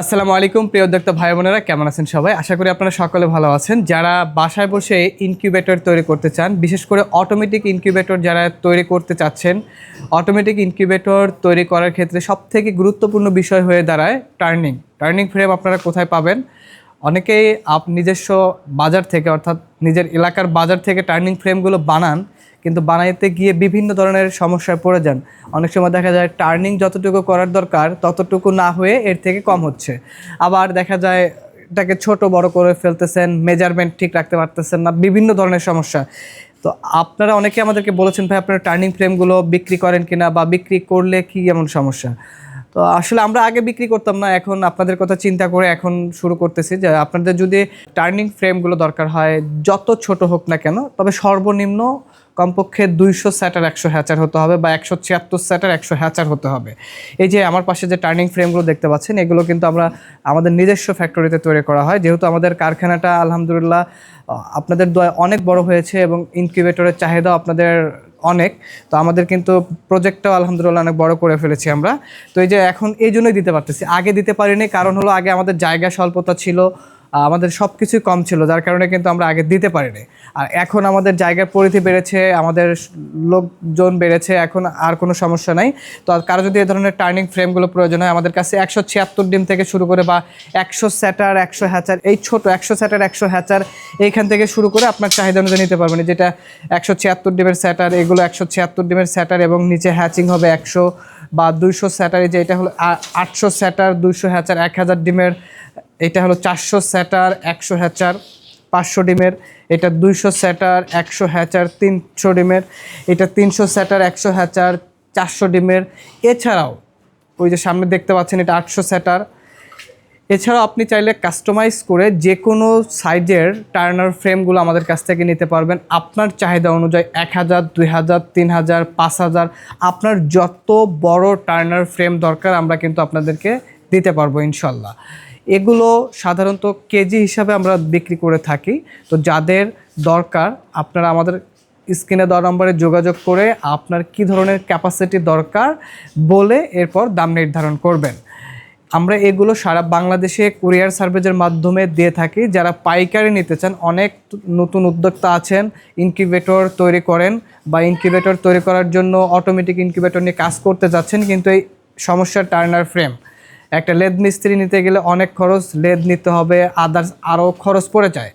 আসসালামু আলাইকুম, প্রিয় উদ্যোক্তা ভাই বোনেরা, কেমন আছেন সবাই? আশা করি আপনারা সকলে ভালো আছেন। যারা বাসায় বসে ইনকিউবেটর তৈরি করতে চান, বিশেষ করে অটোমেটিক ইনকিউবেটর যারা তৈরি করতে চাচ্ছেন অটোমেটিক ইনকিউবেটর তৈরি করার ক্ষেত্রে সবথেকে গুরুত্বপূর্ণ বিষয় হয়ে দাঁড়ায় টার্নিং টার্নিং ফ্রেম আপনারা কোথায় পাবেন? অনেকেই আপ নিজস্ব বাজার থেকে, অর্থাৎ নিজের এলাকার বাজার থেকে টার্নিং ফ্রেমগুলো বানান কিন্তু বানাইতে গিয়ে বিভিন্ন ধরনের সমস্যায় পড়ে যান। অনেক সময় দেখা যায় টার্নিং যতটুকু করার দরকার, ততটুকু না হয়ে এর থেকে কম হচ্ছে। আবার দেখা যায় এটাকে ছোট বড় করে ফেলতেছেন মেজারমেন্ট ঠিক রাখতে পারতেছেন না, বিভিন্ন ধরনের সমস্যা। তো আপনারা অনেকে আমাদেরকে বলেছেন, ভাই, আপনারা টার্নিং ফ্রেমগুলো বিক্রি করেন কিনা বা বিক্রি করলে কি এমন সমস্যা? তো আসলে আমরা আগে বিক্রি করতাম না, এখন আপনাদের কথা চিন্তা করে এখন শুরু করতেছি যে আপনাদের যদি টার্নিং ফ্রেমগুলো দরকার হয়, যত ছোট হোক না কেন, তবে সর্বনিম্ন কমপক্ষে দুইশো স্যাটার একশো হ্যাচার হতে হবে বা একশো ছিয়াত্তর স্যাটার একশো হ্যাচার হতে হবে। এই যে আমার পাশে যে টার্নিং ফ্রেমগুলো দেখতে পাচ্ছেন, এগুলো কিন্তু আমরা আমাদের নিজস্ব ফ্যাক্টরিতে তৈরি করা হয়। যেহেতু আমাদের কারখানাটা আলহামদুলিল্লাহ আপনাদের অনেক বড় হয়েছে এবং ইনকিউবেটরের চাহিদা আপনাদের অনেক, তো আমাদের কিন্তু প্রজেক্টটাও আলহামদুলিল্লাহ অনেক বড় করে ফেলেছি আমরা। তো এই যে এখন এই জন্যই দিতে পারতেছি। আগে দিতে পারিনি, কারণ হলো আগে আমাদের জায়গা স্বল্পতা ছিল আমাদের সব কিছুই কম ছিল, যার কারণে কিন্তু আমরা আগে দিতে পারিনি। আর এখন আমাদের জায়গার পরিধি বেড়েছে, আমাদের লোকজন বেড়েছে, এখন আর কোনো সমস্যা নাই। তো কারও যদি এই ধরনের টার্নিং ফ্রেমগুলো প্রয়োজন হয়, আমাদের কাছে একশো ছিয়াত্তর ডিম থেকে শুরু করে বা একশো স্যাটার একশো হ্যাচার, এই ছোট একশো স্যাটার একশো হ্যাচার, এইখান থেকে শুরু করে আপনার চাহিদা অনুযায়ী নিতে পারবেন। যেটা একশো ছিয়াত্তর ডিমের স্যাটার এগুলো একশো ছিয়াত্তর ডিমের স্যাটার এবং নিচে হ্যাচিং হবে একশো বা দুইশো স্যাটার যে এটা হলো আটশো স্যাটার দুইশো হ্যাচার, এক হাজার ডিমের এটা হলো চারশো স্যাটার, একশো হ্যাচার, পাঁচশো ডিমের। এটা দুইশো স্যাটার, একশো হ্যাচার, তিনশো ডিমের। এটা তিনশো স্যাটার, একশো হ্যাচার, চারশো ডিমের। এছাড়াও, ওই যে সামনে দেখতে পাচ্ছেন, এটা আটশো স্যাটার। এছাড়াও আপনি চাইলে কাস্টমাইজ করে যে কোনো সাইজের টার্নার ফ্রেমগুলো আমাদের কাছ থেকে নিতে পারবেন। আপনার চাহিদা অনুযায়ী এক হাজার, দুই হাজার, তিন হাজার, পাঁচ হাজার, আপনার যত বড় টার্নার ফ্রেম দরকার, আমরা কিন্তু আপনাদেরকে দিতে পারব ইনশাল্লাহ। এগুলো সাধারণত কেজি হিসাবে আমরা বিক্রি করে থাকি। তো যাদের দরকার, আপনারা আমাদের স্ক্রিনে দেওয়া নম্বরে যোগাযোগ করে আপনার কি ধরনের ক্যাপাসিটি দরকার বলে এরপর দাম নির্ধারণ করবেন। আমরা এগুলো সারা বাংলাদেশে কুরিয়ার সার্ভিসের মাধ্যমে দিয়ে থাকি। যারা পাইকারি নিতে চান, অনেক নতুন উদ্যোক্তা আছেন ইনকিউবেটর তৈরি করেন বা ইনকিউবেটর তৈরি করার জন্য অটোমেটিক ইনকিউবেটর নিয়ে কাজ করতে যাচ্ছেন, কিন্তু এই সমস্যার টার্নার ফ্রেম একটা লেদ মিস্ত্রি নিতে গেলে অনেক খরচ, লেদ নিতে হবে আদার্স আরও খরচ পড়ে যায়।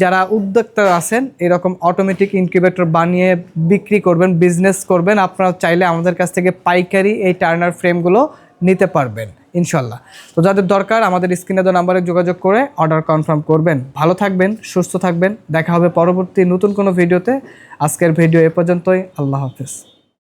যারা উদ্যোক্তা আছেন, এরকম অটোমেটিক ইনকিউবেটর বানিয়ে বিক্রি করবেন বিজনেস করবেন আপনারা চাইলে আমাদের কাছ থেকে পাইকারি এই টার্নার ফ্রেমগুলো নিতে পারবেন, ইনশাল্লাহ। তো যাদের দরকার, আমাদের স্ক্রিনে দেওয়া নাম্বারে যোগাযোগ করে অর্ডার কনফার্ম করবেন। ভালো থাকবেন, সুস্থ থাকবেন, দেখা হবে পরবর্তী নতুন কোনো ভিডিওতে আজকের ভিডিও এ পর্যন্তই, আল্লাহ হাফেজ।